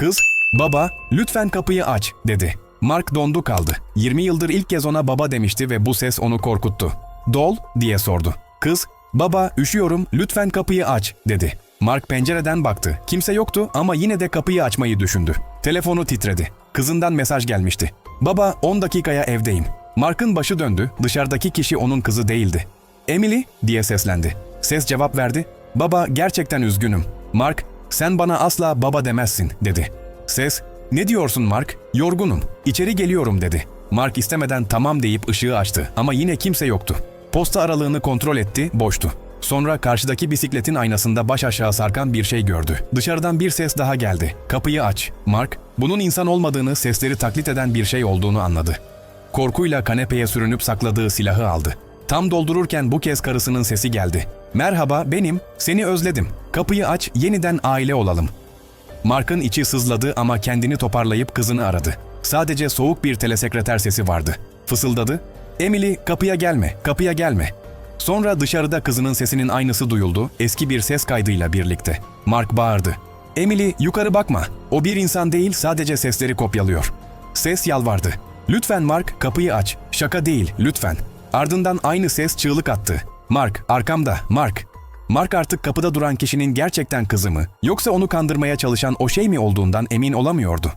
Kız, baba lütfen kapıyı aç dedi. Mark dondu kaldı. 20 yıldır ilk kez ona baba demişti ve bu ses onu korkuttu. Dol diye sordu. Kız, baba üşüyorum lütfen kapıyı aç dedi. Mark pencereden baktı. Kimse yoktu ama yine de kapıyı açmayı düşündü. Telefonu titredi. Kızından mesaj gelmişti. Baba 10 dakikaya evdeyim. Mark'ın başı döndü. Dışarıdaki kişi onun kızı değildi. Emily diye seslendi. Ses cevap verdi. Baba gerçekten üzgünüm. Mark sen bana asla baba demezsin dedi. Ses ne diyorsun Mark? Yorgunum. İçeri geliyorum dedi. Mark istemeden tamam deyip ışığı açtı ama yine kimse yoktu. Posta aralığını kontrol etti, boştu. Sonra karşıdaki bisikletin aynasında baş aşağı sarkan bir şey gördü. Dışarıdan bir ses daha geldi. Kapıyı aç. Mark, bunun insan olmadığını, sesleri taklit eden bir şey olduğunu anladı. Korkuyla kanepeye sürünüp sakladığı silahı aldı. Tam doldururken bu kez karısının sesi geldi. Merhaba benim, seni özledim. Kapıyı aç, yeniden aile olalım. Mark'ın içi sızladı ama kendini toparlayıp kızını aradı. Sadece soğuk bir telesekreter sesi vardı. Fısıldadı. Emily kapıya gelme, kapıya gelme. Sonra dışarıda kızının sesinin aynısı duyuldu, eski bir ses kaydıyla birlikte. Mark bağırdı. Emily yukarı bakma. O bir insan değil sadece sesleri kopyalıyor. Ses yalvardı. Lütfen Mark kapıyı aç. Şaka değil lütfen. Ardından aynı ses çığlık attı. Mark arkamda Mark. Mark artık kapıda duran kişinin gerçekten kızı mı yoksa onu kandırmaya çalışan o şey mi olduğundan emin olamıyordu.